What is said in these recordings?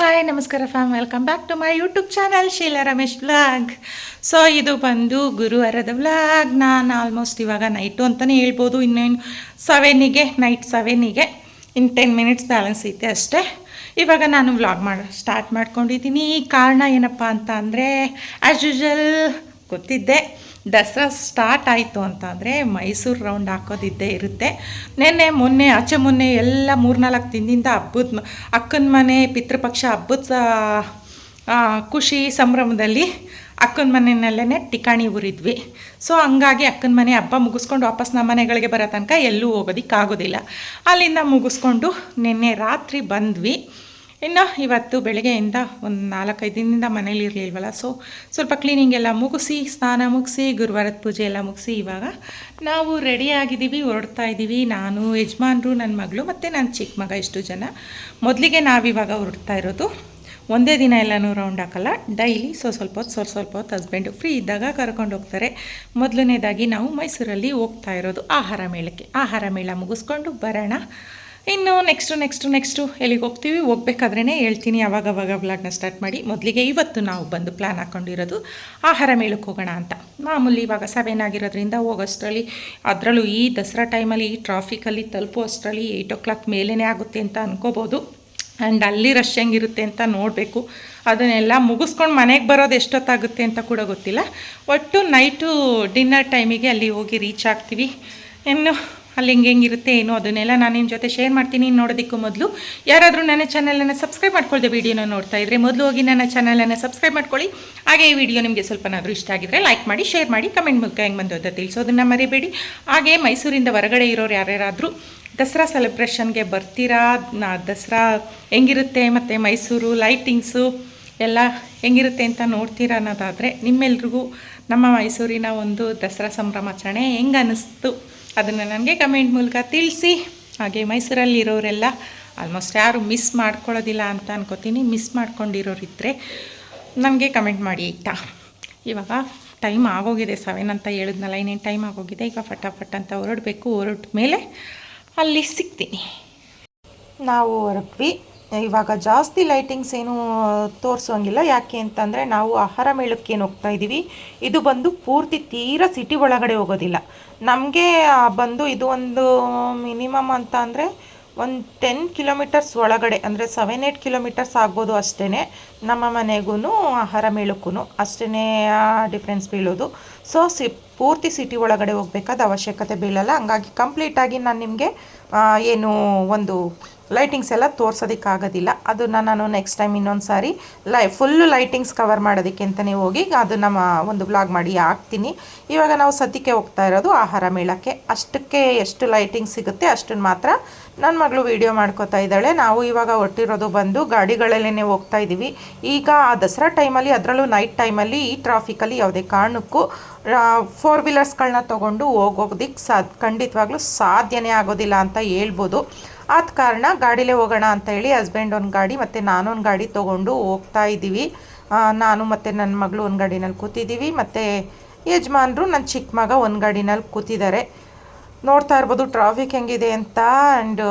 Hi, ನಮಸ್ಕಾರ fam welcome back to my YouTube channel Sheela Ramesh vlog so ಇದು ಬಂದು ಗುರುವಾರದ ವ್ಲಾಗ್ ನಾನು ಆಲ್ಮೋಸ್ಟ್ ಇವಾಗ ನೈಟು ಅಂತಲೇ ಹೇಳ್ಬೋದು. ಇನ್ನೇನು ಸೆವೆನಿಗೆ ನೈಟ್ ಸೆವೆನಿಗೆ ಇನ್ನು ಟೆನ್ ಮಿನಿಟ್ಸ್ ಬ್ಯಾಲೆನ್ಸ್ ಐತೆ ಅಷ್ಟೇ. ಇವಾಗ ನಾನು ವ್ಲಾಗ್ ಮಾಡಿ ಸ್ಟಾರ್ಟ್ ಮಾಡ್ಕೊಂಡಿದ್ದೀನಿ. ಕಾರಣ ಏನಪ್ಪ ಅಂತ ಅಂದರೆ ಆ್ಯಸ್ ಯೂಶಲ್ ಗೊತ್ತಿದ್ದೆ. ದಸರಾ ಸ್ಟಾರ್ಟ್ ಆಯಿತು ಅಂತಂದರೆ ಮೈಸೂರು ರೌಂಡ್ ಹಾಕೋದಿದ್ದೇ ಇರುತ್ತೆ. ನಿನ್ನೆ, ಮೊನ್ನೆ, ಆಚೆ ಮೊನ್ನೆ ಎಲ್ಲ ಮೂರ್ನಾಲ್ಕು ದಿನದಿಂದ ಹಬ್ಬದ ಅಕ್ಕನ ಮನೆ, ಪಿತೃಪಕ್ಷ ಹಬ್ಬದ ಖುಷಿ ಸಂಭ್ರಮದಲ್ಲಿ ಅಕ್ಕನ ಮನೆಯಲ್ಲೇ ಟಿಕಾಣಿ ಊರಿದ್ವಿ. ಸೊ ಹಂಗಾಗಿ ಅಕ್ಕನ ಮನೆ ಹಬ್ಬ ಮುಗಿಸ್ಕೊಂಡು ವಾಪಸ್ ನಮ್ಮ ಮನೆಗಳಿಗೆ ಬರೋ ತನಕ ಎಲ್ಲೂ ಹೋಗೋದಕ್ಕಾಗೋದಿಲ್ಲ. ಅಲ್ಲಿಂದ ಮುಗಿಸ್ಕೊಂಡು ನಿನ್ನೆ ರಾತ್ರಿ ಬಂದ್ವಿ. ಇನ್ನು ಇವತ್ತು ಬೆಳಗ್ಗೆಯಿಂದ ಒಂದು ನಾಲ್ಕೈದು ದಿನದಿಂದ ಮನೇಲಿ ಇರಲಿಲ್ವಲ್ಲ ಸೊ ಸ್ವಲ್ಪ ಕ್ಲೀನಿಂಗ್ ಎಲ್ಲ ಮುಗಿಸಿ, ಸ್ನಾನ ಮುಗಿಸಿ, ಗುರುವಾರದ ಪೂಜೆ ಎಲ್ಲ ಮುಗಿಸಿ ಇವಾಗ ನಾವು ರೆಡಿ ಆಗಿದ್ದೀವಿ, ಹೊರಡ್ತಾ ಇದ್ದೀವಿ. ನಾನು, ಯಜಮಾನ್ರು ನನ್ನ ಮಗಳು ಮತ್ತು ನನ್ನ ಚಿಕ್ಕ ಮಗ ಇಷ್ಟು ಜನ. ಮೊದಲಿಗೆ ನಾವಿವಾಗ ಹೊರಡ್ತಾ ಇರೋದು ಒಂದೇ ದಿನ ಎಲ್ಲನೂ ರೌಂಡ್ ಹಾಕಲ್ಲ ಡೈಲಿ ಸೊ ಸ್ವಲ್ಪ ಹೊತ್ತು, ಸ್ವಲ್ಪ ಸ್ವಲ್ಪ ಹೊತ್ತು ಹಸ್ಬೆಂಡು ಫ್ರೀ ಇದ್ದಾಗ ಕರ್ಕೊಂಡು ಹೋಗ್ತಾರೆ. ಮೊದಲನೇದಾಗಿ ನಾವು ಮೈಸೂರಲ್ಲಿ ಹೋಗ್ತಾ ಇರೋದು ಆಹಾರ ಮೇಳಕ್ಕೆ. ಆಹಾರ ಮೇಳ ಮುಗಿಸ್ಕೊಂಡು ಬರೋಣ. ಇನ್ನು ನೆಕ್ಸ್ಟು ನೆಕ್ಸ್ಟು ನೆಕ್ಸ್ಟು ಎಲ್ಲಿಗೆ ಹೋಗ್ತೀವಿ? ಹೋಗ್ಬೇಕಾದ್ರೇ ಹೇಳ್ತೀನಿ. ಅವಾಗವಾಗ ವ್ಲಾಗ್ನ ಸ್ಟಾರ್ಟ್ ಮಾಡಿ. ಮೊದಲಿಗೆ ಇವತ್ತು ನಾವು ಬಂದು ಪ್ಲ್ಯಾನ್ ಹಾಕ್ಕೊಂಡಿರೋದು ಆಹಾರ ಮೇಳಕ್ಕೆ ಹೋಗೋಣ ಅಂತ. ಮಾಮೂಲಿ ಇವಾಗ ಸೆವೆನ್ ಆಗಿರೋದ್ರಿಂದ ಹೋಗೋಷ್ಟರಲ್ಲಿ ಅದರಲ್ಲೂ ಈ ದಸರಾ ಟೈಮಲ್ಲಿ ಈ ಟ್ರಾಫಿಕಲ್ಲಿ ತಲುಪೋ ಅಷ್ಟರಲ್ಲಿ ಏಯ್ಟ್ ಓ ಕ್ಲಾಕ್ ಮೇಲೇ ಆಗುತ್ತೆ ಅಂತ ಅನ್ಕೋಬೋದು. ಆ್ಯಂಡ್ ಅಲ್ಲಿ ರಶ್ ಹೆಂಗಿರುತ್ತೆ ಅಂತ ನೋಡಬೇಕು. ಅದನ್ನೆಲ್ಲ ಮುಗಿಸ್ಕೊಂಡು ಮನೆಗೆ ಬರೋದು ಎಷ್ಟೊತ್ತಾಗುತ್ತೆ ಅಂತ ಕೂಡ ಗೊತ್ತಿಲ್ಲ. ಒಟ್ಟು ನೈಟು ಡಿನ್ನರ್ ಟೈಮಿಗೆ ಅಲ್ಲಿ ಹೋಗಿ ರೀಚ್ ಆಗ್ತೀವಿ. ಇನ್ನು ಅಲ್ಲಿ ಹೆಂಗೆ ಹೆಂಗಿರುತ್ತೆ ಏನು ಅದನ್ನೆಲ್ಲ ನಾನು ನಿಮ್ಮ ಜೊತೆ ಶೇರ್ ಮಾಡ್ತೀನಿ. ನೋಡೋದಕ್ಕೂ ಮೊದಲು ಯಾರಾದರೂ ನನ್ನ ಚಾನಲನ್ನು ಸಬ್ಸ್ಕ್ರೈಬ್ ಮಾಡ್ಕೊಳ್ದೆ ವೀಡಿಯೋನ ನೋಡ್ತಾ ಇದ್ದರೆ ಮೊದಲು ಹೋಗಿ ನನ್ನ ಚಾನಲನ್ನು ಸಬ್ಸ್ಕ್ರೈಬ್ ಮಾಡ್ಕೊಳ್ಳಿ. ಹಾಗೆ ಈ ವಿಡಿಯೋ ನಿಮಗೆ ಸ್ವಲ್ಪನಾದರೂ ಇಷ್ಟ ಆಗಿದ್ರೆ ಲೈಕ್ ಮಾಡಿ ಶೇರ್ ಮಾಡಿ ಕಮೆಂಟ್ ಮೂಲಕ ಹೆಂಗೆ ಬಂದು ಅಂತ ತಿಳಿಸೋದನ್ನು ಮರಿಬೇಡಿ. ಹಾಗೆ ಮೈಸೂರಿಂದ ಹೊರಗಡೆ ಇರೋರು ಯಾರ್ಯಾರಾದರೂ ದಸರಾ ಸೆಲೆಬ್ರೇಷನ್ಗೆ ಬರ್ತೀರಾ? ನಾ ದಸರಾ ಹೆಂಗಿರುತ್ತೆ? ಮತ್ತು ಮೈಸೂರು ಲೈಟಿಂಗ್ಸು ಎಲ್ಲ ಹೆಂಗಿರುತ್ತೆ ಅಂತ ನೋಡ್ತೀರಾ ಅನ್ನೋದಾದರೆ ನಿಮ್ಮೆಲ್ರಿಗೂ ನಮ್ಮ ಮೈಸೂರಿನ ಒಂದು ದಸರಾ ಸಂಭ್ರಮಾಚರಣೆ ಹೆಂಗೆ ಅನ್ನಿಸ್ತು ಅದನ್ನು ನನಗೆ ಕಮೆಂಟ್ ಮೂಲಕ ತಿಳಿಸಿ. ಹಾಗೆ ಮೈಸೂರಲ್ಲಿರೋರೆಲ್ಲ ಆಲ್ಮೋಸ್ಟ್ ಯಾರು ಮಿಸ್ ಮಾಡ್ಕೊಳ್ಳೋದಿಲ್ಲ ಅಂತ ಅನ್ಕೋತೀನಿ. ಮಿಸ್ ಮಾಡ್ಕೊಂಡಿರೋರಿದ್ದರೆ ನನಗೆ ಕಮೆಂಟ್ ಮಾಡಿ ಆಯಿತಾ? ಇವಾಗ ಟೈಮ್ ಆಗೋಗಿದೆ ಸೆವೆನ್ ಅಂತ ಹೇಳಿದ್ನಲ್ಲ, ಇನ್ನೇನು ಟೈಮ್ ಆಗೋಗಿದೆ? ಈಗ ಫಟಾಫಟ್ ಅಂತ ಹೊರಡಬೇಕು. ಹೊರಟ ಮೇಲೆ ಅಲ್ಲಿ ಸಿಗ್ತೀನಿ. ನಾವು ಹೊರಟ್ವಿ ಇವಾಗ ಜಾಸ್ತಿ ಲೈಟಿಂಗ್ಸ್ ಏನು ತೋರಿಸೋಂಗಿಲ್ಲ. ಯಾಕೆ ಅಂತಂದರೆ ನಾವು ಆಹಾರ ಮೇಳಕ್ಕೆ ಹೋಗ್ತಾ ಇದ್ದೀವಿ ಇದು ಬಂದು ಪೂರ್ತಿ ತೀರ ಸಿಟಿ ಒಳಗಡೆ ಹೋಗೋದಿಲ್ಲ. ನಮಗೆ ಬಂದು ಇದು ಒಂದು ಮಿನಿಮಮ್ ಅಂತ ಅಂದರೆ ಒಂದು ಟೆನ್ ಕಿಲೋಮೀಟರ್ಸ್ ಒಳಗಡೆ, ಅಂದರೆ ಸೆವೆನ್ ಏಯ್ಟ್ ಕಿಲೋಮೀಟರ್ಸ್ ಆಗ್ಬೋದು ಅಷ್ಟೇ ನಮ್ಮ ಮನೆಗೂ ಆಹಾರ ಮೇಳಕ್ಕೂ ಅಷ್ಟೇ ಡಿಫ್ರೆನ್ಸ್ ಬೀಳೋದು. ಸೊ ಸಿ, ಪೂರ್ತಿ ಸಿಟಿ ಒಳಗಡೆ ಹೋಗ್ಬೇಕಾದ ಅವಶ್ಯಕತೆ ಬೀಳಲ್ಲ. ಹಂಗಾಗಿ ಕಂಪ್ಲೀಟಾಗಿ ನಾನು ನಿಮಗೆ ಏನು ಒಂದು ಲೈಟಿಂಗ್ಸ್ ಎಲ್ಲ ತೋರ್ಸೋದಕ್ಕಾಗೋದಿಲ್ಲ. ಅದನ್ನು ನಾನು ನೆಕ್ಸ್ಟ್ ಟೈಮ್ ಇನ್ನೊಂದು ಸಾರಿ ಲೈ ಫುಲ್ಲು ಲೈಟಿಂಗ್ಸ್ ಕವರ್ ಮಾಡೋದಕ್ಕೆ ಅಂತಲೇ ಹೋಗಿ ಅದು ನಮ್ಮ ಒಂದು ವ್ಲಾಗ್ ಮಾಡಿ ಹಾಕ್ತೀನಿ. ಇವಾಗ ನಾವು ಸದ್ಯಕ್ಕೆ ಹೋಗ್ತಾ ಇರೋದು ಆಹಾರ ಮೇಳಕ್ಕೆ. ಅಷ್ಟಕ್ಕೆ ಎಷ್ಟು ಲೈಟಿಂಗ್ ಸಿಗುತ್ತೆ ಅಷ್ಟನ್ನು ಮಾತ್ರ ನನ್ನ ಮಗಳು ವೀಡಿಯೋ ಮಾಡ್ಕೋತಾ ಇದ್ದಾಳೆ. ನಾವು ಇವಾಗ ಹೊಟ್ಟಿರೋದು ಬಂದು ಗಾಡಿಗಳಲ್ಲೇ ಹೋಗ್ತಾ ಇದ್ದೀವಿ ಈಗ ಆ ದಸರಾ ಟೈಮಲ್ಲಿ ಅದರಲ್ಲೂ ನೈಟ್ ಟೈಮಲ್ಲಿ ಈ ಟ್ರಾಫಿಕಲ್ಲಿ ಯಾವುದೇ ಕಾರಣಕ್ಕೂ ಫೋರ್ ವೀಲರ್ಸ್ಗಳನ್ನ ತೊಗೊಂಡು ಹೋಗೋದಕ್ಕೆ ಸಾ ಖಂಡಿತವಾಗ್ಲೂ ಸಾಧ್ಯನೇ ಆಗೋದಿಲ್ಲ ಅಂತ ಹೇಳ್ಬೋದು. ಆದ ಕಾರಣ ಗಾಡಿಲೇ ಹೋಗೋಣ ಅಂತ ಹೇಳಿ ಹಸ್ಬೆಂಡ್ ಒಂದು ಗಾಡಿ ಮತ್ತು ನಾನೊಂದು ಗಾಡಿ ತೊಗೊಂಡು ಹೋಗ್ತಾ ಇದ್ದೀವಿ. ನಾನು ಮತ್ತು ನನ್ನ ಮಗಳು ಒಂದು ಗಾಡಿನಲ್ಲಿ ಕೂತಿದ್ದೀವಿ. ಮತ್ತು ಯಜಮಾನ್ರು ನನ್ನ ಚಿಕ್ಕ ಮಗ ಒಂದು ಗಾಡಿನಲ್ಲಿ ಕೂತಿದ್ದಾರೆ. ನೋಡ್ತಾ ಇರ್ಬೋದು ಟ್ರಾಫಿಕ್ ಹೆಂಗಿದೆ ಅಂತ ಆ್ಯಂಡ್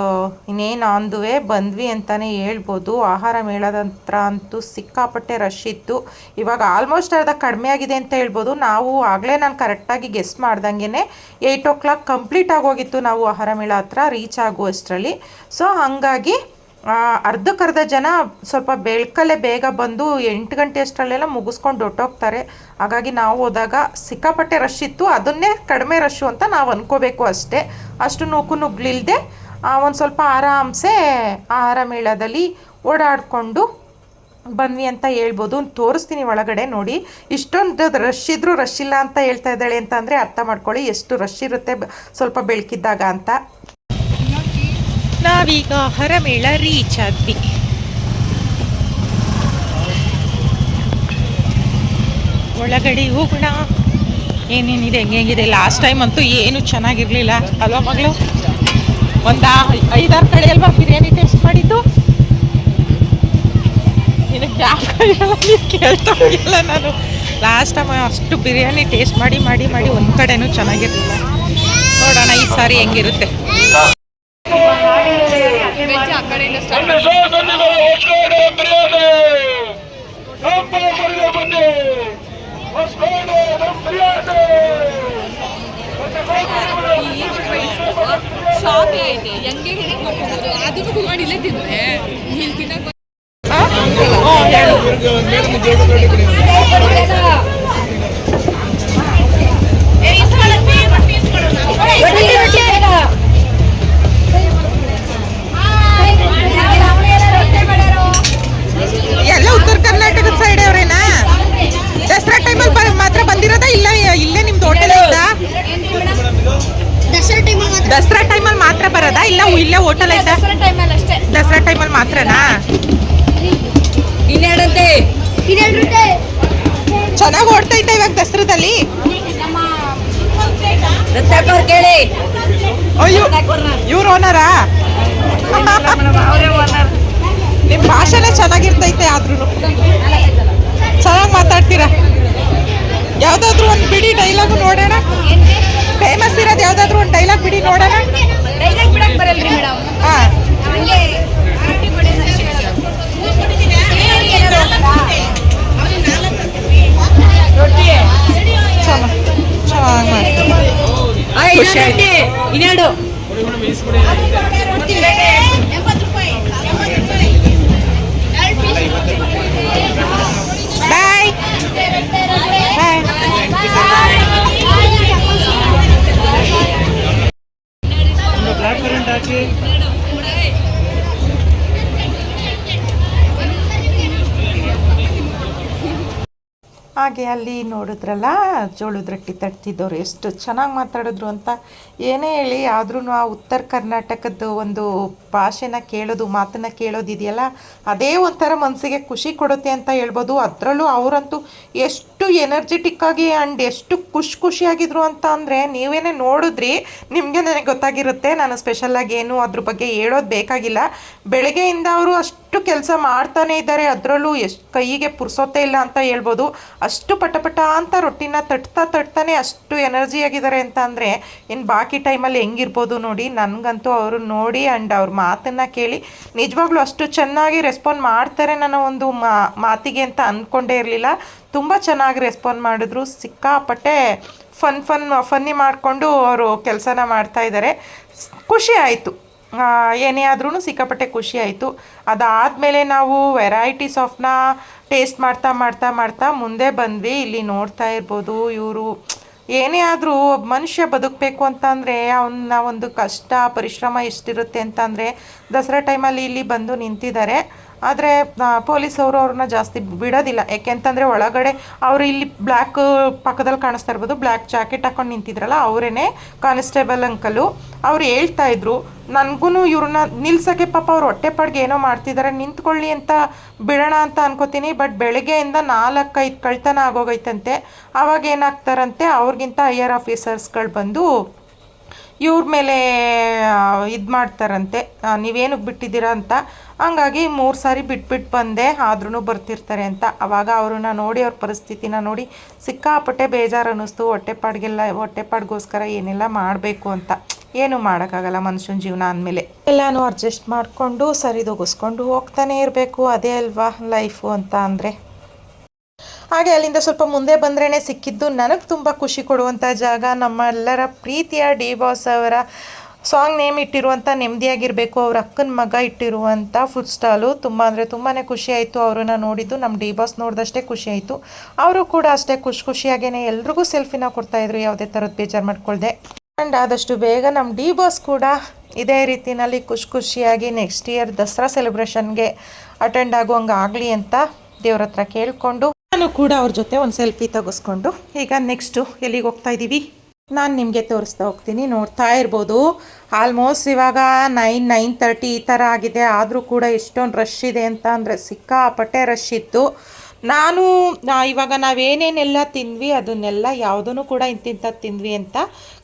ಇನ್ನೇನು ಆನ್ ಬಂದ್ವಿ ಅಂತಲೇ ಹೇಳ್ಬೋದು. ಆಹಾರ ಮೇಳದ ಹತ್ರ ಅಂತೂ ಸಿಕ್ಕಾಪಟ್ಟೆ ರಶ್ ಇತ್ತು. ಇವಾಗ ಆಲ್ಮೋಸ್ಟ್ ಅರ್ಧ ಕಡಿಮೆ ಆಗಿದೆ ಅಂತ ಹೇಳ್ಬೋದು. ನಾವು ಆಗಲೇ ನಾನು ಕರೆಕ್ಟಾಗಿ ಗೆಸ್ ಮಾಡ್ದಂಗೆ ಏಯ್ಟ್ ಓ ಕ್ಲಾಕ್ ಕಂಪ್ಲೀಟ್ ಆಗೋಗಿತ್ತು ನಾವು ಆಹಾರ ಮೇಳ ಹತ್ರ ರೀಚ್ ಆಗುವಷ್ಟರಲ್ಲಿ. ಸೊ ಹಾಗಾಗಿ ಅರ್ಧಕ್ಕರ್ಧ ಜನ ಸ್ವಲ್ಪ ಬೆಳ್ಕಲ್ಲೇ ಬೇಗ ಬಂದು ಎಂಟು ಗಂಟೆ ಅಷ್ಟರಲ್ಲೆಲ್ಲ ಮುಗಿಸ್ಕೊಂಡು ಹೊಟ್ಟೋಗ್ತಾರೆ ಹಾಗಾಗಿ ನಾವು ಹೋದಾಗ ಸಿಕ್ಕಾಪಟ್ಟೆ ರಶ್ ಇತ್ತು. ಅದನ್ನೇ ಕಡಿಮೆ ರಶ್ಶು ಅಂತ ನಾವು ಅಂದ್ಕೋಬೇಕು ಅಷ್ಟೇ. ಅಷ್ಟು ನೂಕು ನುಗ್ಲಿಲ್ಲದೆ ಒಂದು ಸ್ವಲ್ಪ ಆರಾಮ್ಸೆ ಆಹಾರ ಮೇಳದಲ್ಲಿ ಓಡಾಡಿಕೊಂಡು ಬಂದ್ವಿ ಅಂತ ಹೇಳ್ಬೋದು. ತೋರಿಸ್ತೀನಿ ಒಳಗಡೆ ನೋಡಿ. ಇಷ್ಟೊಂದು ರಶ್ ಇದ್ದರೂ ರಶ್ ಇಲ್ಲ ಅಂತ ಹೇಳ್ತಾ ಇದ್ದಾಳೆ ಅಂತ ಅರ್ಥ ಮಾಡ್ಕೊಳ್ಳಿ. ಎಷ್ಟು ರಶ್ ಇರುತ್ತೆ ಸ್ವಲ್ಪ ಬೆಳಕಿದ್ದಾಗ ಅಂತ. ನಾವೀಗ ಹೊರಮೇಳ ರೀಚ್ ಆದ್ವಿ ಒಳಗಡೆ ಹೋಗೋಣ. ಏನೇನಿದೆ ಹೆಂಗೆ ಹೆಂಗಿದೆ ಲಾಸ್ಟ್ ಟೈಮ್ ಅಂತೂ ಏನು ಚೆನ್ನಾಗಿರಲಿಲ್ಲ. ಅಲ್ವಾ ಮಗಳು? ಒಂದು ಐದಾರು ಕಡೆ ಅಲ್ವಾ ಬಿರಿಯಾನಿ ಟೇಸ್ಟ್ ಮಾಡಿದ್ದು? ನಿನಗೆ ನಾನು ಲಾಸ್ಟ್ ಟೈಮ್ ಅಷ್ಟು ಬಿರಿಯಾನಿ ಟೇಸ್ಟ್ ಮಾಡಿ ಮಾಡಿ ಮಾಡಿ ಒಂದು ಕಡೆನೂ ಚೆನ್ನಾಗಿರಲಿಲ್ಲ. ನೋಡೋಣ ಈ ಸಾರಿ ಹೆಂಗಿರುತ್ತೆ. ಇವ್ರು ಓನರಾ? ನಿಮ್ ಓನರ್ ನಿಮ್ಮ ಭಾಷೆನೇ ಚೆನ್ನಾಗಿರ್ತೈತೆ ಆದ್ರೂ ಚೆನ್ನಾಗಿ ಮಾತಾಡ್ತೀರಾ? ಯಾವ್ದಾದ್ರು ಒಂದು ಬಿಡಿ ಡೈಲಾಗು ನೋಡೋಣ. ಫೇಮಸ್ ಇರೋದು ಯಾವ್ದಾದ್ರು ಒಂದು ಡೈಲಾಗ್ ಬಿಡಿ ನೋಡೋಣ. ಚೆನ್ನಾಗಿ ಚೆನ್ನಾಗಿ ಮಾಡಿ ಖುಷಿ ಆಯ್ತು. ಹಾಗೆ ಅಲ್ಲಿ ನೋಡಿದ್ರಲ್ಲ ಜೋಳದ ರೊಟ್ಟಿ ತಟ್ತಿದ್ದವ್ರು ಎಷ್ಟು ಚೆನ್ನಾಗಿ ಮಾತಾಡಿದ್ರು ಅಂತ. ಏನೇ ಹೇಳಿ ಆದ್ರೂ ಆ ಉತ್ತರ ಕರ್ನಾಟಕದ ಒಂದು ಭಾಷೆನ ಕೇಳೋದು, ಮಾತನ್ನ ಕೇಳೋದಿದೆಯಲ್ಲ, ಅದೇ ಒಂಥರ ಮನಸ್ಸಿಗೆ ಖುಷಿ ಕೊಡುತ್ತೆ ಅಂತ ಹೇಳ್ಬೋದು. ಅದರಲ್ಲೂ ಅವರಂತೂ ಎಷ್ಟು ಎನರ್ಜೆಟಿಕ್ ಆಗಿ ಆ್ಯಂಡ್ ಎಷ್ಟು ಖುಷಿ ಖುಷಿಯಾಗಿದ್ರು ಅಂತ ಅಂದರೆ ನೀವೇನೇ ನೋಡಿದ್ರಿ, ನಿಮಗೆ ನನಗೆ ಗೊತ್ತಾಗಿರುತ್ತೆ. ನಾನು ಸ್ಪೆಷಲಾಗಿ ಏನು ಅದ್ರ ಬಗ್ಗೆ ಹೇಳೋದು ಬೇಕಾಗಿಲ್ಲ. ಬೆಳಗ್ಗೆಯಿಂದ ಅವರು ಅಷ್ಟು ಕೆಲಸ ಮಾಡ್ತಾನೆ ಇದ್ದಾರೆ. ಅದರಲ್ಲೂ ಎಷ್ಟು ಕೈಗೆ ಪುರ್ಸೊತ್ತೇ ಇಲ್ಲ ಅಂತ ಹೇಳ್ಬೋದು. ಅಷ್ಟು ಪಟಪಟ ಅಂತ ರೊಟ್ಟಿನ ತಟ್ತಾ ತಟ್ತಾನೆ ಅಷ್ಟು ಎನರ್ಜಿ ಆಗಿದ್ದಾರೆ ಅಂತ ಅಂದರೆ ಇನ್ನು ಬಾಕಿ ಟೈಮಲ್ಲಿ ಹೆಂಗಿರ್ಬೋದು ನೋಡಿ. ನನಗಂತೂ ಅವರು ನೋಡಿ ಆ್ಯಂಡ್ ಅವ್ರ ಮಾತನ್ನು ಕೇಳಿ ನಿಜವಾಗ್ಲೂ ಅಷ್ಟು ಚೆನ್ನಾಗಿ ರೆಸ್ಪಾಂಡ್ ಮಾಡ್ತಾರೆ ನನ್ನ ಒಂದು ಮಾತಿಗೆ ಅಂತ ಅಂದ್ಕೊಂಡೇ ಇರಲಿಲ್ಲ. ತುಂಬ ಚೆನ್ನಾಗಿ ರೆಸ್ಪಾಂಡ್ ಮಾಡಿದ್ರು. ಸಿಕ್ಕಾಪಟ್ಟೆ ಫನ್ ಫನ್ ಫನ್ನಿ ಮಾಡಿಕೊಂಡು ಅವರು ಕೆಲಸನ ಮಾಡ್ತಾ ಇದ್ದಾರೆ ಖುಷಿ ಆಯಿತು. ಏನೇ ಆದ್ರೂ ಸಿಕ್ಕಾಪಟ್ಟೆ ಖುಷಿ ಆಯಿತು. ಅದಾದಮೇಲೆ ನಾವು ವೆರೈಟೀಸ್ ಆಫ್ನ ಟೇಸ್ಟ್ ಮಾಡ್ತಾ ಮಾಡ್ತಾ ಮಾಡ್ತಾ ಮುಂದೆ ಬಂದ್ವಿ. ಇಲ್ಲಿ ನೋಡ್ತಾ ಇರ್ಬೋದು ಇವರು. ಏನೇ ಆದರೂ ಮನುಷ್ಯ ಬದುಕಬೇಕು ಅಂತಂದರೆ, ಅವನ ಒಂದು ಕಷ್ಟ, ಪರಿಶ್ರಮ ಎಷ್ಟಿರುತ್ತೆ ಅಂತಂದರೆ, ದಸರಾ ಟೈಮಲ್ಲಿ ಇಲ್ಲಿ ಬಂದು ನಿಂತಿದ್ದಾರೆ. ಆದರೆ ಪೊಲೀಸವರು ಅವ್ರನ್ನ ಜಾಸ್ತಿ ಬಿಡೋದಿಲ್ಲ. ಯಾಕೆಂತಂದರೆ ಒಳಗಡೆ ಅವರು ಇಲ್ಲಿ ಬ್ಲ್ಯಾಕ್ ಪಕ್ಕದಲ್ಲಿ ಕಾಣಿಸ್ತಾ ಇರ್ಬೋದು ಬ್ಲ್ಯಾಕ್ ಜಾಕೆಟ್ ಹಾಕೊಂಡು ನಿಂತಿದ್ರಲ್ಲ ಅವರೇ ಕಾನ್ಸ್ಟೇಬಲ್ ಅಂಕಲು ಅವ್ರು ಹೇಳ್ತಾ ಇದ್ರು ನನಗೂ ಇವ್ರನ್ನ ನಿಲ್ಸೋಕ್ಕೆ ಪಾಪ ಅವ್ರು ಹೊಟ್ಟೆಪಾಡ್ಗೆ ಏನೋ ಮಾಡ್ತಿದ್ದಾರೆ ನಿಂತ್ಕೊಳ್ಳಿ ಅಂತ ಬಿಡೋಣ ಅಂತ ಅನ್ಕೋತೀನಿ ಬಟ್ ಬೆಳಗ್ಗೆಯಿಂದ ನಾಲ್ಕೈದು ಕಳ್ತನ ಆಗೋಗೈತಂತೆ. ಆವಾಗ ಏನಾಗ್ತಾರಂತೆ, ಅವ್ರಿಗಿಂತ ಹೈಯರ್ ಆಫೀಸರ್ಸ್ಗಳು ಬಂದು ಇವ್ರ ಮೇಲೆ ಇದು ಮಾಡ್ತಾರಂತೆ. ನೀವೇನಕ್ಕೆ ಬಿಟ್ಟಿದ್ದೀರಾ ಅಂತ ಹಂಗಾಗಿ ಮೂರು ಸಾರಿ ಬಿಟ್ಬಿಟ್ಟು ಬಂದೆ ಆದ್ರೂ ಬರ್ತಿರ್ತಾರೆ ಅಂತ. ಅವಾಗ ಅವ್ರನ್ನ ನೋಡಿ, ಅವ್ರ ಪರಿಸ್ಥಿತಿನ ನೋಡಿ ಸಿಕ್ಕಾಪಟ್ಟೆ ಬೇಜಾರು ಅನ್ನಿಸ್ತು ಹೊಟ್ಟೆಪಾಡ್ಗೆಲ್ಲ, ಹೊಟ್ಟೆಪಾಡ್ಗೋಸ್ಕರ ಏನೆಲ್ಲ ಮಾಡಬೇಕು ಅಂತ. ಏನು ಮಾಡೋಕ್ಕಾಗಲ್ಲ ಮನುಷ್ಯನ ಜೀವನ ಅಂದಮೇಲೆ. ಎಲ್ಲನೂ ಅಡ್ಜಸ್ಟ್ ಮಾಡಿಕೊಂಡು, ಸರಿದೊಗಿಸ್ಕೊಂಡು ಹೋಗ್ತಾನೆ ಇರಬೇಕು. ಅದೇ ಅಲ್ವಾ ಲೈಫು ಅಂತ ಅಂದರೆ. ಹಾಗೆ ಅಲ್ಲಿಂದ ಸ್ವಲ್ಪ ಮುಂದೆ ಬಂದ್ರೇ ಸಿಕ್ಕಿದ್ದು ನನಗೆ ತುಂಬ ಖುಷಿ ಕೊಡುವಂಥ ಜಾಗ, ನಮ್ಮೆಲ್ಲರ ಪ್ರೀತಿಯ ಡಿ ಬಾಸ್ ಅವರ ಸಾಂಗ್ ನೇಮ್ ಇಟ್ಟಿರುವಂಥ ನೆಮ್ಮದಿಯಾಗಿರಬೇಕು, ಅವ್ರ ಅಕ್ಕನ ಮಗ ಇಟ್ಟಿರುವಂಥ ಫುಡ್ ಸ್ಟಾಲು ತುಂಬ ಅಂದರೆ ತುಂಬಾ ಖುಷಿ ಆಯಿತು ಅವರನ್ನ ನೋಡಿದ್ದು. ನಮ್ಮ ಡಿ ಬಾಸ್ ನೋಡಿದಷ್ಟೇ ಖುಷಿ ಆಯಿತು. ಅವರು ಕೂಡ ಅಷ್ಟೇ ಖುಷಿ ಖುಷಿಯಾಗೇ ಎಲ್ರಿಗೂ ಸೆಲ್ಫಿನ ಕೊಡ್ತಾಯಿದ್ರು ಯಾವುದೇ ಥರದ ಬೇಜಾರು ಮಾಡ್ಕೊಳ್ದೆ. ಆ್ಯಂಡ್ ಆದಷ್ಟು ಬೇಗ ನಮ್ಮ ಡಿ ಬಾಸ್ ಕೂಡ ಇದೇ ರೀತಿಯಲ್ಲಿ ಖುಷಿ ಖುಷಿಯಾಗಿ ನೆಕ್ಸ್ಟ್ ಇಯರ್ ದಸರಾ ಸೆಲೆಬ್ರೇಷನ್ಗೆ ಅಟೆಂಡ್ ಆಗುವಂಗೆ ಆಗಲಿ ಅಂತ ದೇವ್ರ ಹತ್ರ ಕೇಳಿಕೊಂಡು, ನಾನು ಕೂಡ ಅವ್ರ ಜೊತೆ ಒಂದು ಸೆಲ್ಫಿ ತೆಗೆಸ್ಕೊಂಡು, ಈಗ ನೆಕ್ಸ್ಟು ಎಲ್ಲಿಗೆ ಹೋಗ್ತಾ ಇದ್ದೀವಿ ನಾನು ನಿಮಗೆ ತೋರಿಸ್ತಾ ಹೋಗ್ತೀನಿ. ನೋಡ್ತಾ ಇರ್ಬೋದು. ಆಲ್ಮೋಸ್ಟ್ ಇವಾಗ ನೈನ್ ನೈನ್ ತರ್ಟಿ ಈ ಥರ ಆಗಿದೆ. ಆದರೂ ಕೂಡ ಎಷ್ಟೊಂದು ರಶ್ ಇದೆ ಅಂತ ಅಂದರೆ ಸಿಕ್ಕಾಪಟ್ಟೆ ರಶ್ ಇತ್ತು. ನಾನು ಇವಾಗ ನಾವೇನೇನೆಲ್ಲ ತಿಂದ್ವಿ, ಅದನ್ನೆಲ್ಲ ಯಾವುದೂ ಕೂಡ ಇಂತಿಂಥದ್ದು ತಿಂದ್ವಿ ಅಂತ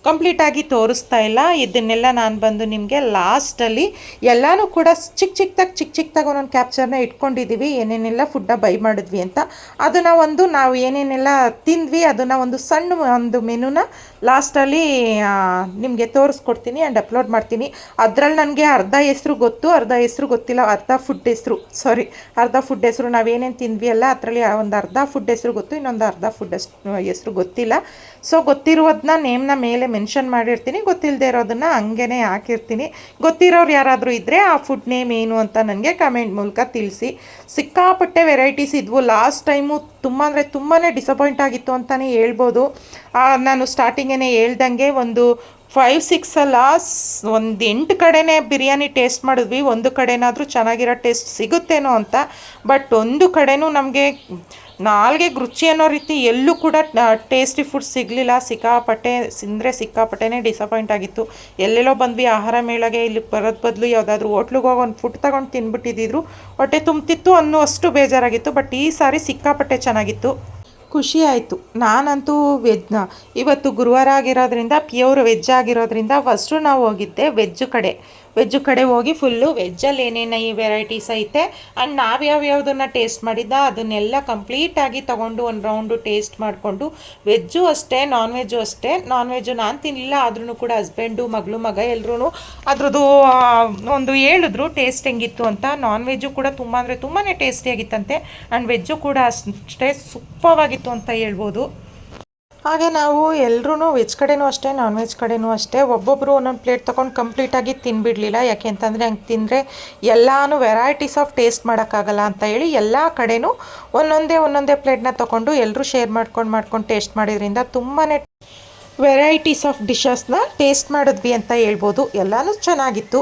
ಕಂಪ್ಲೀಟಾಗಿ ತೋರಿಸ್ತಾ ಇಲ್ಲ. ಇದನ್ನೆಲ್ಲ ನಾನು ಬಂದು ನಿಮಗೆ ಲಾಸ್ಟಲ್ಲಿ ಎಲ್ಲನೂ ಕೂಡ ಚಿಕ್ಕ ಚಿಕ್ಕದಾಗಿ ಚಿಕ್ಕ ಚಿಕ್ಕದಾಗಿ ಒಂದೊಂದು ಕ್ಯಾಪ್ಚರ್ನ ಇಟ್ಕೊಂಡಿದ್ದೀವಿ ಏನೇನೆಲ್ಲ ಫುಡ್ನ ಬೈ ಮಾಡಿದ್ವಿ ಅಂತ. ಅದನ್ನು ಒಂದು ನಾವು ಏನೇನೆಲ್ಲ ತಿಂದ್ವಿ, ಅದನ್ನು ಒಂದು ಸಣ್ಣ ಒಂದು ಮೆನುನ ಲಾಸ್ಟಲ್ಲಿ ನಿಮಗೆ ತೋರಿಸ್ಕೊಡ್ತೀನಿ ಆ್ಯಂಡ್ ಅಪ್ಲೋಡ್ ಮಾಡ್ತೀನಿ. ಅದರಲ್ಲಿ ನನಗೆ ಅರ್ಧ ಹೆಸರು ಗೊತ್ತು, ಅರ್ಧ ಹೆಸರು ಗೊತ್ತಿಲ್ಲ, ಅರ್ಧ ಫುಡ್ ಹೆಸರು ಸಾರಿ ಅರ್ಧ ಫುಡ್ ಹೆಸರು ನಾವೇನೇನು ತಿಂದ್ವಿ ಅಲ್ಲ, ಅದರಲ್ಲಿ ಒಂದು ಅರ್ಧ ಫುಡ್ ಹೆಸರು ಗೊತ್ತು, ಇನ್ನೊಂದು ಅರ್ಧ ಫುಡ್ ಹೆಸರು ಗೊತ್ತಿಲ್ಲ. ಸೊ ಗೊತ್ತಿರೋದನ್ನ ನೇಮ್ನ ಮೇಲೆ ಮೆನ್ಷನ್ ಮಾಡಿರ್ತೀನಿ. ಗೊತ್ತಿಲ್ಲದೆ ಇರೋದನ್ನು ಹಂಗೇ ಹಾಕಿರ್ತೀನಿ. ಗೊತ್ತಿರೋರು ಯಾರಾದರೂ ಇದ್ದರೆ ಆ ಫುಡ್ ನೇಮ್ ಏನು ಅಂತ ನನಗೆ ಕಮೆಂಟ್ ಮೂಲಕ ತಿಳಿಸಿ. ಸಿಕ್ಕಾಪಟ್ಟೆ ವೆರೈಟೀಸ್ ಇದ್ವು. ಲಾಸ್ಟ್ ಟೈಮು ತುಂಬ ಅಂದರೆ ತುಂಬಾ ಡಿಸಪಾಯಿಂಟ್ ಆಗಿತ್ತು ಅಂತಲೇ ಹೇಳ್ಬೋದು. ನಾನು ಸ್ಟಾರ್ಟಿಂಗೇ ಹೇಳ್ದಂಗೆ ಒಂದು ಫೈವ್ ಸಿಕ್ಸ್ ಅಲ್ಲ, ಒಂದು ಎಂಟು ಕಡೆನೇ ಬಿರಿಯಾನಿ ಟೇಸ್ಟ್ ಮಾಡಿದ್ವಿ. ಒಂದು ಕಡೆನಾದರೂ ಚೆನ್ನಾಗಿರೋ ಟೇಸ್ಟ್ ಸಿಗುತ್ತೇನೋ ಅಂತ. ಬಟ್ ಒಂದು ಕಡೆನೂ ನಮಗೆ ನಾಲ್ಗೆ ರುಚಿ ಅನ್ನೋ ರೀತಿ ಎಲ್ಲೂ ಕೂಡ ಟೇಸ್ಟಿ ಫುಡ್ ಸಿಗಲಿಲ್ಲ. ಸಿಕ್ಕಾಪಟ್ಟೆ ಸಿಂದ್ರೆ ಸಿಕ್ಕಾಪಟ್ಟೆನೇ ಡಿಸಪಾಯಿಂಟ್ ಆಗಿತ್ತು. ಎಲ್ಲೆಲ್ಲೋ ಬಂದ್ವಿ, ಆಹಾರ ಮೇಳಗೆ ಇಲ್ಲಿ ಬರೋದು ಬದಲು ಯಾವುದಾದ್ರೂ ಹೋಟ್ಲಿಗೆ ಹೋಗಿ ಒಂದು ಫುಡ್ ತಗೊಂಡು ತಿಂದ್ಬಿಟ್ಟಿದ್ರು ಹೊಟ್ಟೆ ತುಂಬ್ತಿತ್ತು ಅನ್ನೋ ಅಷ್ಟು ಬೇಜಾರಾಗಿತ್ತು ಬಟ್ ಈ ಸಾರಿ ಸಿಕ್ಕಾಪಟ್ಟೆ ಚೆನ್ನಾಗಿತ್ತು. ಖುಷಿ ಆಯಿತು. ನಾನಂತೂ ವೆಜ್ನ ಇವತ್ತು ಗುರುವಾರ ಆಗಿರೋದ್ರಿಂದ ಪ್ಯೂರ್ ವೆಜ್ ಆಗಿರೋದ್ರಿಂದ ಫಸ್ಟು ನಾವು ಹೋಗಿದ್ದೆ ವೆಜ್ ಕಡೆ. ವೆಜ್ಜು ಕಡೆ ಹೋಗಿ ಫುಲ್ಲು ವೆಜ್ಜಲ್ಲಿ ಏನೇನು ಈ ವೆರೈಟೀಸ್ ಐತೆ ಆ್ಯಂಡ್ ನಾವು ಯಾವ್ಯಾವುದನ್ನು ಟೇಸ್ಟ್ ಮಾಡಿದ್ದ ಅದನ್ನೆಲ್ಲ ಕಂಪ್ಲೀಟಾಗಿ ತೊಗೊಂಡು ಒಂದು ರೌಂಡು ಟೇಸ್ಟ್ ಮಾಡಿಕೊಂಡು, ವೆಜ್ಜು ಅಷ್ಟೇ ನಾನ್ ವೆಜ್ಜು ಅಷ್ಟೇ ನಾನ್ ವೆಜ್ಜು ನಾನು ತಿನ್ನಲಿಲ್ಲ ಆದ್ರೂ ಕೂಡ ಹಸ್ಬೆಂಡು, ಮಗಳು, ಮಗ ಎಲ್ಲರೂ ಅದ್ರದ್ದು ಒಂದು ಹೇಳಿದ್ರು ಟೇಸ್ಟ್ ಹೆಂಗಿತ್ತು ಅಂತ. ನಾನ್ ವೆಜ್ಜು ಕೂಡ ತುಂಬ ಅಂದರೆ ತುಂಬಾ ಟೇಸ್ಟಿಯಾಗಿತ್ತಂತೆ ಆ್ಯಂಡ್ ವೆಜ್ಜು ಕೂಡ ಅಷ್ಟೇ ಸೂಪವಾಗಿತ್ತು ಅಂತ ಹೇಳ್ಬೋದು. ಹಾಗೆ ನಾವು ಎಲ್ಲರೂ ವೆಜ್ ಕಡೆನೂ ಅಷ್ಟೇ ನಾನ್ ವೆಜ್ ಕಡೆನೂ ಅಷ್ಟೇ. ಒಬ್ಬೊಬ್ಬರು ಒಂದೊಂದು ಪ್ಲೇಟ್ ತೊಗೊಂಡು ಕಂಪ್ಲೀಟಾಗಿ ತಿನ್ಬಿಡ್ಲಿಲ್ಲ. ಯಾಕೆ ಅಂತಂದರೆ ಹಂಗೆ ತಿಂದರೆ ಎಲ್ಲಾನು ವೆರೈಟೀಸ್ ಆಫ್ ಟೇಸ್ಟ್ ಮಾಡೋಕ್ಕಾಗಲ್ಲ ಅಂತ ಹೇಳಿ ಎಲ್ಲ ಕಡೆನೂ ಒಂದೊಂದೇ ಒಂದೊಂದೇ ಪ್ಲೇಟ್ನ ತೊಗೊಂಡು ಎಲ್ಲರೂ ಶೇರ್ ಮಾಡ್ಕೊಂಡು ಮಾಡ್ಕೊಂಡು ಟೇಸ್ಟ್ ಮಾಡಿದ್ರಿಂದ ತುಂಬಾ ವೆರೈಟೀಸ್ ಆಫ್ ಡಿಶಸ್ನ ಟೇಸ್ಟ್ ಮಾಡಿದ್ವಿ ಅಂತ ಹೇಳ್ಬೋದು. ಎಲ್ಲನೂ ಚೆನ್ನಾಗಿತ್ತು.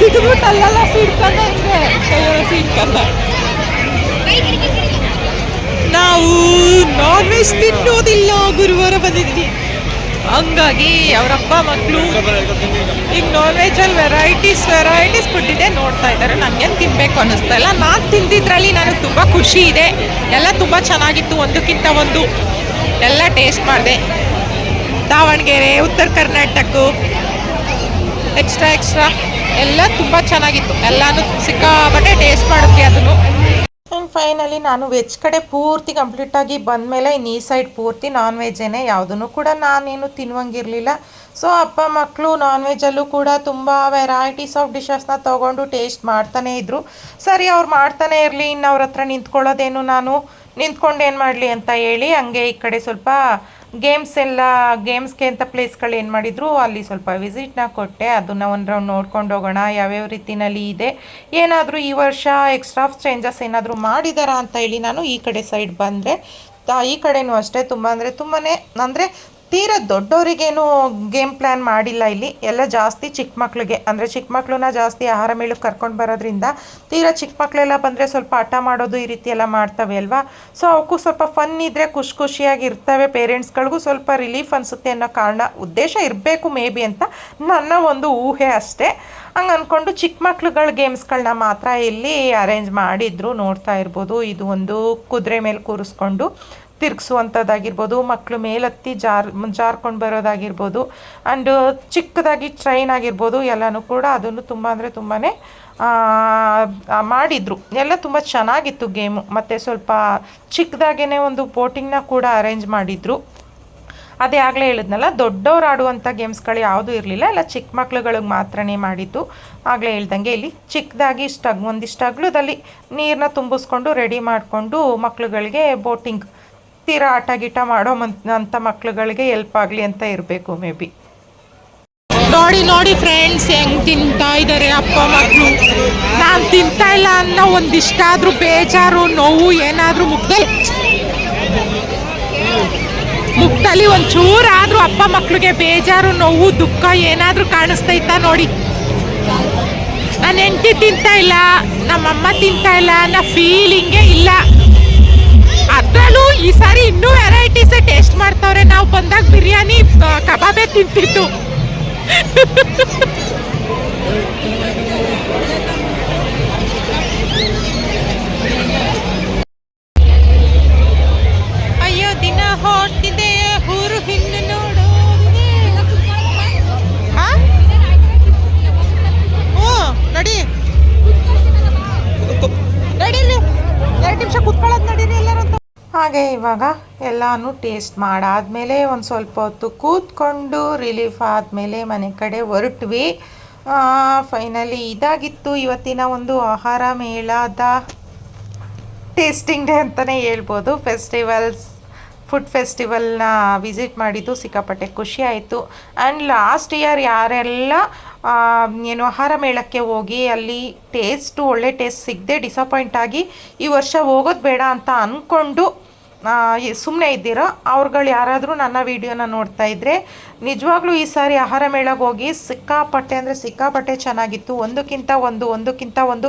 ಮಾಡ್ದ ಸಿಗ್ಬಿಟ್ಟಲ್ಲ ಸಿಡ್ಕೊಂಡ ಸಿಡ್ಕಲ್ಲ ನಾವು ನಾನ್ ವೆಜ್ ತಿನ್ನೋದಿಲ್ಲ ಗುರುವಾರ ಬಂದಿದ್ವಿ. ಹಂಗಾಗಿ ಅವರಪ್ಪ ಮಕ್ಕಳು ಈಗ ನಾನ್ ವೆಜ್ಜಲ್ಲಿ ವೆರೈಟೀಸ್ ವೆರೈಟೀಸ್ ಫುಡ್ಡಿದೆ ನೋಡ್ತಾ ಇದ್ದಾರೆ. ನನಗೇನು ತಿನ್ನಬೇಕು ಅನ್ನಿಸ್ತಾ ಇಲ್ಲ. ನಾನು ತಿಂದಿದ್ರಲ್ಲಿ ನನಗೆ ತುಂಬ ಖುಷಿ ಇದೆ. ಎಲ್ಲ ತುಂಬ ಚೆನ್ನಾಗಿತ್ತು. ಒಂದಕ್ಕಿಂತ ಒಂದು ಎಲ್ಲ ಟೇಸ್ಟ್ ಮಾಡಿದೆ. ದಾವಣಗೆರೆ, ಉತ್ತರ ಕರ್ನಾಟಕ ಎಕ್ಸ್ಟ್ರಾ ಎಕ್ಸ್ಟ್ರಾ ಎಲ್ಲ ತುಂಬ ಚೆನ್ನಾಗಿತ್ತು. ಎಲ್ಲಾನು ಸಿಕ್ಕಾಪಟ್ಟೆ ಟೇಸ್ಟ್ ಮಾಡಿದ್ವಿ ಅದನ್ನು. ಆ್ಯಂಡ್ ಫೈನಲಿ ನಾನು ವೆಜ್ ಕಡೆ ಪೂರ್ತಿ ಕಂಪ್ಲೀಟಾಗಿ ಬಂದಮೇಲೆ ಇನ್ನು ಈ ಸೈಡ್ ಪೂರ್ತಿ ನಾನ್ ವೆಜ್ಜೇನೆ ಯಾವುದನ್ನು ಕೂಡ ನಾನೇನು ತಿನ್ನುವಂಗಿರಲಿಲ್ಲ ಸೊ ಅಪ್ಪ ಮಕ್ಕಳು ನಾನ್ ವೆಜ್ಜಲ್ಲೂ ಕೂಡ ತುಂಬ ವೆರೈಟೀಸ್ ಆಫ್ ಡಿಶಸ್ನ ತೊಗೊಂಡು ಟೇಸ್ಟ್ ಮಾಡ್ತಾನೇ ಇದ್ದರು ಸರಿ, ಅವ್ರು ಮಾಡ್ತಾನೆ ಇರಲಿ, ಇನ್ನು ಅವ್ರ ಹತ್ರ ನಿಂತ್ಕೊಳ್ಳೋದೇನು ನಾನು ನಿಂತ್ಕೊಂಡು ಏನು ಮಾಡಲಿ ಅಂತ ಹೇಳಿ ಹಂಗೆ ಈ ಕಡೆ ಸ್ವಲ್ಪ ಗೇಮ್ಸ್ ಎಲ್ಲ ಗೇಮ್ಸ್ಗೆ ಅಂತ ಪ್ಲೇಸ್ಗಳು ಏನು ಮಾಡಿದ್ರು, ಅಲ್ಲಿ ಸ್ವಲ್ಪ ವಿಸಿಟ್ನ ಕೊಟ್ಟೆ. ಅದನ್ನು ಒಂದು ರೌಂಡ್ ನೋಡ್ಕೊಂಡು ಹೋಗೋಣ, ಯಾವ್ಯಾವ ರೀತಿನಲ್ಲಿ ಇದೆ. ಏನಾದರೂ ಈ ವರ್ಷ ಎಕ್ಸ್ಟ್ರಾ ಚೇಂಜಸ್ ಏನಾದರೂ ಮಾಡಿದಾರಾ ಅಂತ ಹೇಳಿ ನಾನು ಈ ಕಡೆ ಸೈಡ್ ಬಂದರೆ ಈ ಕಡೆನೂ ಅಷ್ಟೇ ತುಂಬ ಅಂದರೆ ತುಂಬಾ ಅಂದರೆ ತೀರಾ ದೊಡ್ಡವರಿಗೇನು ಗೇಮ್ ಪ್ಲ್ಯಾನ್ ಮಾಡಿಲ್ಲ ಇಲ್ಲಿ. ಎಲ್ಲ ಜಾಸ್ತಿ ಚಿಕ್ಕ ಮಕ್ಕಳಿಗೆ ಅಂದರೆ ಚಿಕ್ಕ ಮಕ್ಕಳನ್ನ ಜಾಸ್ತಿ ಆಹಾರ ಮೇಳಕ್ಕೆ ಕರ್ಕೊಂಡು ಬರೋದ್ರಿಂದ ತೀರಾ ಚಿಕ್ಕ ಮಕ್ಕಳೆಲ್ಲ ಬಂದರೆ ಸ್ವಲ್ಪ ಹಠ ಮಾಡೋದು ಈ ರೀತಿ ಎಲ್ಲ ಮಾಡ್ತವೆ ಅಲ್ವಾ? ಸೊ ಅವಕ್ಕೂ ಸ್ವಲ್ಪ ಫನ್ ಇದ್ದರೆ ಖುಷಿ ಖುಷಿಯಾಗಿ ಇರ್ತವೆ ಪೇರೆಂಟ್ಸ್ಗಳಿಗೂ ಸ್ವಲ್ಪ ರಿಲೀಫ್ ಅನಿಸುತ್ತೆ ಅನ್ನೋ ಕಾರಣ ಉದ್ದೇಶ ಇರಬೇಕು ಮೇ ಬಿ ಅಂತ ನನ್ನ ಒಂದು ಊಹೆ ಅಷ್ಟೇ. ಹಂಗೆ ಅಂದ್ಕೊಂಡು ಚಿಕ್ಕ ಮಕ್ಳುಗಳ ಗೇಮ್ಸ್ಗಳನ್ನ ಮಾತ್ರ ಇಲ್ಲಿ ಅರೇಂಜ್ ಮಾಡಿದ್ರು, ನೋಡ್ತಾ ಇರ್ಬೋದು. ಇದು ಒಂದು ಕುದುರೆ ಮೇಲೆ ಕೂರಿಸ್ಕೊಂಡು ತಿರುಗಿಸುವಂಥದ್ದಾಗಿರ್ಬೋದು ಮಕ್ಕಳು ಮೇಲತ್ತಿ ಜಾರ್, ಜಾರ್ಕೊಂಡು ಬರೋದಾಗಿರ್ಬೋದು ಆ್ಯಂಡ್ ಚಿಕ್ಕದಾಗಿ ಟ್ರೈನ್ ಆಗಿರ್ಬೋದು, ಎಲ್ಲನೂ ಕೂಡ ಅದನ್ನು ತುಂಬ ಅಂದರೆ ತುಂಬಾ ಮಾಡಿದರು. ಎಲ್ಲ ತುಂಬ ಚೆನ್ನಾಗಿತ್ತು ಗೇಮು. ಮತ್ತು ಸ್ವಲ್ಪ ಚಿಕ್ಕದಾಗೇ ಒಂದು ಬೋಟಿಂಗ್ನ ಕೂಡ ಅರೇಂಜ್ ಮಾಡಿದರು. ಅದೇ ಆಗಲೇ ಹೇಳಿದ್ನಲ್ಲ, ದೊಡ್ಡವ್ರು ಆಡುವಂಥ ಗೇಮ್ಸ್ಗಳು ಯಾವುದೂ ಇರಲಿಲ್ಲ. ಎಲ್ಲ ಚಿಕ್ಕ ಮಕ್ಳುಗಳಿಗೆ ಮಾತ್ರನೇ ಮಾಡಿದ್ದು. ಆಗಲೇ ಹೇಳ್ದಂಗೆ ಇಲ್ಲಿ ಚಿಕ್ಕದಾಗಿ ಸ್ಟಗ್, ಒಂದಿಷ್ಟು ಅಗ್ಲದಲ್ಲಿ ನೀರನ್ನ ತುಂಬಿಸ್ಕೊಂಡು ರೆಡಿ ಮಾಡಿಕೊಂಡು ಮಕ್ಳುಗಳಿಗೆ ಬೋಟಿಂಗ್ ತೀರಾ ಆಟ ಗೀಟ ಮಾಡೋ ಅಂತ ಮಕ್ಳುಗಳಿಗೆ ಎಲ್ಪ್ ಆಗಲಿ ಅಂತ ಇರಬೇಕು ಮೇ ಬಿ ನೋಡಿ ನೋಡಿ ಫ್ರೆಂಡ್ಸ್ ಹೆಂಗ್ ತಿಂತಾ ಇದ್ದಾರೆ ಅಪ್ಪ ಮಕ್ಕಳು ನಾನು ತಿಂತಾ ಇಲ್ಲ ಅನ್ನೋ ಒಂದಿಷ್ಟಾದ್ರೂ ಬೇಜಾರು, ನೋವು, ಏನಾದ್ರೂ ಮುಗ್ದಲ್ಲಿ ಮುಖದಲ್ಲಿ ಒಂಚೂರಾದ್ರೂ ಅಪ್ಪ, ಮಕ್ಳಿಗೆ ಬೇಜಾರು, ನೋವು, ದುಃಖ ಏನಾದ್ರೂ ಕಾಣಿಸ್ತೈತಾ ನೋಡಿ. ನನ್ನ ಹೆಂಡತಿ ತಿಂತಾ ಇಲ್ಲ, ನಮ್ಮಮ್ಮ ತಿಂತಾ ಇಲ್ಲ ಅನ್ನೋ ಫೀಲಿಂಗೇ ಮಾಡ್ತಾವ್ರೆ ನಾವು ಬಂದಾಗ ಬಿರಿಯಾನಿ ಕಬಾಬೇ ತಿಂತಿದ್ದು. ಅಯ್ಯೋ, ದಿನ ಹೊಟ್ಟಿದೆ ಊರು ಹಿಂದೆ ನೋಡು ಹ್ಞೂ ನಡಿ. ನಡೀರಿ, ಎರಡು ನಿಮಿಷ ಕುತ್ಕೊಳ್ಳೋದು ನಡೀರಿ. ಹಾಗೆ ಇವಾಗ ಎಲ್ಲನೂ ಟೇಸ್ಟ್ ಮಾಡಾದಮೇಲೆ ಒಂದು ಸ್ವಲ್ಪ ಹೊತ್ತು ಕೂತ್ಕೊಂಡು ರಿಲೀಫ್ ಆದಮೇಲೆ ಮನೆ ಕಡೆ ಹೊರಟ್ವಿ. ಫೈನಲಿ ಇದಾಗಿತ್ತು ಇವತ್ತಿನ ಒಂದು ಆಹಾರ ಮೇಳದ ಟೇಸ್ಟಿಂಗ್ ಡೇ ಅಂತಲೇ ಹೇಳ್ಬೋದು. ಫೆಸ್ಟಿವಲ್ಸ್ ಫುಡ್ ಫೆಸ್ಟಿವಲ್ನ ವಿಸಿಟ್ ಮಾಡಿದ್ದು ಸಿಕ್ಕಾಪಟ್ಟೆ ಖುಷಿ ಆಯಿತು. ಆ್ಯಂಡ್ ಲಾಸ್ಟ್ ಇಯರ್ ಯಾರೆಲ್ಲ ಏನು ಆಹಾರ ಮೇಳಕ್ಕೆ ಹೋಗಿ ಅಲ್ಲಿ ಟೇಸ್ಟು, ಒಳ್ಳೆ ಟೇಸ್ಟ್ ಸಿಗದೆ ಡಿಸಪಾಯಿಂಟ್ ಆಗಿ ಈ ವರ್ಷ ಹೋಗೋದು ಬೇಡ ಅಂತ ಅಂದ್ಕೊಂಡು ಸುಮ್ಮನೆ ಇದ್ದೀರೋ? ಅವ್ರುಗಳು ಯಾರಾದರೂ ನನ್ನ ವೀಡಿಯೋನ ನೋಡ್ತಾ ಇದ್ದರೆ ನಿಜವಾಗ್ಲೂ ಈ ಸಾರಿ ಆಹಾರ ಮೇಳಕ್ಕೆ ಹೋಗಿ ಸಿಕ್ಕಾಪಟ್ಟೆ ಅಂದರೆ ಸಿಕ್ಕಾಪಟ್ಟೆ ಚೆನ್ನಾಗಿತ್ತು. ಒಂದಕ್ಕಿಂತ ಒಂದು ಒಂದಕ್ಕಿಂತ ಒಂದು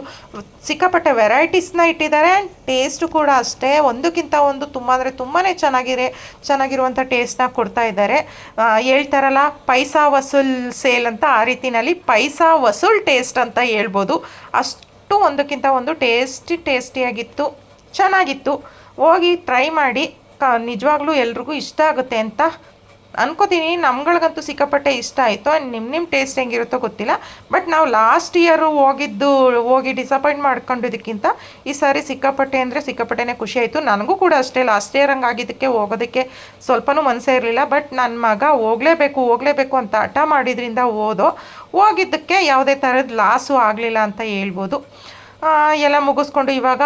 ಸಿಕ್ಕಾಪಟ್ಟೆ ವೆರೈಟೀಸ್ನ ಇಟ್ಟಿದ್ದಾರೆ. ಆ್ಯಂಡ್ ಟೇಸ್ಟು ಕೂಡ ಅಷ್ಟೇ. ಒಂದಕ್ಕಿಂತ ಒಂದು ತುಂಬ ಅಂದರೆ ತುಂಬಾ ಚೆನ್ನಾಗಿದೆ ಚೆನ್ನಾಗಿರುವಂಥ ಟೇಸ್ಟ್ನ ಕೊಡ್ತಾ ಇದ್ದಾರೆ. ಹೇಳ್ತಾರಲ್ಲ, ಪೈಸಾ ವಸೂಲ್ ಸೇಲ್ ಅಂತ. ಆ ರೀತಿನಲ್ಲಿ ಪೈಸಾ ವಸೂಲ್ ಟೇಸ್ಟ್ ಅಂತ ಹೇಳ್ಬೋದು. ಅಷ್ಟು ಒಂದಕ್ಕಿಂತ ಒಂದು ಟೇಸ್ಟಿ ಟೇಸ್ಟಿಯಾಗಿತ್ತು ಚೆನ್ನಾಗಿತ್ತು. ಹೋಗಿ ಟ್ರೈ ಮಾಡಿ. ಕ, ನಿಜವಾಗ್ಲೂ ಎಲ್ರಿಗೂ ಇಷ್ಟ ಆಗುತ್ತೆ ಅಂತ ಅನ್ಕೋತೀನಿ, ನಮ್ಗಳಿಗಂತೂ ಸಿಕ್ಕಾಪಟ್ಟೆ ಇಷ್ಟ ಆಯಿತು. ಆ್ಯಂಡ್ ನಿಮ್ಮ ನಿಮ್ಮ ಟೇಸ್ಟ್ ಹೆಂಗಿರುತ್ತೋ ಗೊತ್ತಿಲ್ಲ. ಬಟ್ ನಾವು ಲಾಸ್ಟ್ ಇಯರು ಹೋಗಿದ್ದು, ಹೋಗಿ ಡಿಸಪಾಯಿಂಟ್ ಮಾಡ್ಕೊಂಡಿದ್ದಕ್ಕಿಂತ ಈ ಸಾರಿ ಸಿಕ್ಕಾಪಟ್ಟೆ ಅಂದರೆ ಸಿಕ್ಕಾಪಟ್ಟೆನೇ ಖುಷಿ ಆಯಿತು. ನನಗೂ ಕೂಡ ಅಷ್ಟೇ. ಲಾಸ್ಟ್ ಇಯರ್ ಹಂಗಾಗಿದ್ದಕ್ಕೆ ಹೋಗೋದಕ್ಕೆ ಸ್ವಲ್ಪನೂ ಮನಸ್ಸೇ ಇರಲಿಲ್ಲ. ಬಟ್ ನನ್ನ ಮಗ ಹೋಗಲೇಬೇಕು ಹೋಗಲೇಬೇಕು ಅಂತ ಹಠ ಮಾಡಿದ್ರಿಂದ ಓದೋ ಹೋಗಿದ್ದಕ್ಕೆ ಯಾವುದೇ ಥರದ ಲಾಸು ಆಗಲಿಲ್ಲ ಅಂತ ಹೇಳ್ಬೋದು. ಎಲ್ಲ ಮುಗಿಸ್ಕೊಂಡು ಇವಾಗ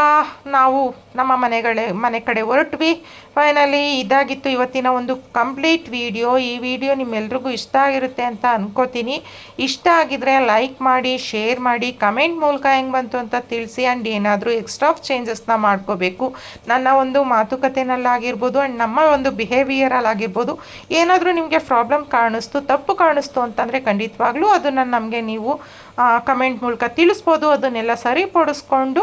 ನಾವು ನಮ್ಮ ಮನೆಗಳೇ, ಮನೆ ಕಡೆ ಹೊರಟ್ವಿ. ಫೈನಲಿ ಇದಾಗಿತ್ತು ಇವತ್ತಿನ ಒಂದು ಕಂಪ್ಲೀಟ್ ವಿಡಿಯೋ ಈ ವಿಡಿಯೋ ನಿಮ್ಮೆಲ್ರಿಗೂ ಇಷ್ಟ ಆಗಿರುತ್ತೆ ಅಂತ ಅಂದ್ಕೋತೀನಿ ಇಷ್ಟ ಆಗಿದ್ರೆ ಲೈಕ್ ಮಾಡಿ ಶೇರ್ ಮಾಡಿ ಕಮೆಂಟ್ ಮೂಲಕ ಹೆಂಗೆ ಬಂತು ಅಂತ ತಿಳಿಸಿ. ಆ್ಯಂಡ್ ಏನಾದರೂ ಎಕ್ಸ್ಟ್ರಾ ಚೇಂಜಸ್ನ ಮಾಡ್ಕೋಬೇಕು. ನನ್ನ ಒಂದು ಮಾತುಕತೆನಲ್ಲಾಗಿರ್ಬೋದು ಆ್ಯಂಡ್ ನಮ್ಮ ಒಂದು ಬಿಹೇವಿಯರಲ್ಲಾಗಿರ್ಬೋದು ಏನಾದರೂ ನಿಮಗೆ ಪ್ರಾಬ್ಲಮ್ ಕಾಣಿಸ್ತು, ತಪ್ಪು ಕಾಣಿಸ್ತು ಅಂತಂದರೆ ಖಂಡಿತವಾಗ್ಲೂ ಅದನ್ನು ನಮಗೆ ನೀವು ಕಮೆಂಟ್ ಮೂಲಕ ತಿಳಿಸ್ಬೋದು. ಅದನ್ನೆಲ್ಲ ಸರಿಪಡಿಸ್ಕೊಂಡು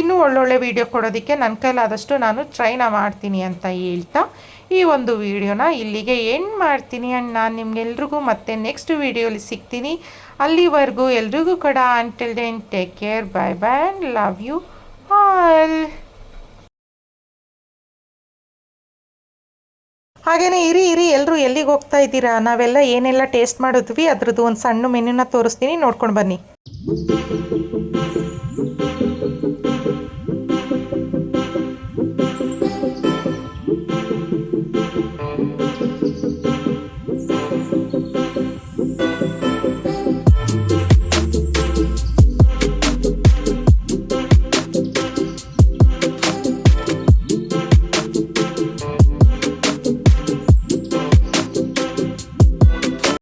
ಇನ್ನೂ ಒಳ್ಳೊಳ್ಳೆ ವಿಡಿಯೋ ಕೊಡೋದಕ್ಕೆ ನನ್ನ ಕೈಲಾದಷ್ಟು ನಾನು ಟ್ರೈನ ಮಾಡ್ತೀನಿ ಅಂತ ಹೇಳ್ತಾ ಈ ಒಂದು ವಿಡಿಯೋನ ಇಲ್ಲಿಗೆ ಎಂಡ್ ಮಾಡ್ತೀನಿ ಅಂಡ್ ನಾನು ನಿಮ್ಗೆಲ್ರಿಗೂ ಮತ್ತೆ ನೆಕ್ಸ್ಟ್ ವಿಡಿಯೋಲಿ ಸಿಗ್ತೀನಿ. ಅಲ್ಲಿವರೆಗೂ ಎಲ್ರಿಗೂ ಕೂಡ until then take care bye bye and love you all ಹಾಗೆಯೇ ಇರಿ ಇರಿ ಎಲ್ಲರೂ ಎಲ್ಲಿಗೆ ಹೋಗ್ತಾ ಇದ್ದೀರಾ? ನಾವೆಲ್ಲ ಏನೆಲ್ಲ ಟೇಸ್ಟ್ ಮಾಡಿದ್ವಿ, ಅದ್ರದ್ದು ಒಂದು ಸಣ್ಣ ಮೆನ್ಯೂನ ತೋರಿಸ್ತೀನಿ. ನೋಡ್ಕೊಂಡು ಬನ್ನಿ.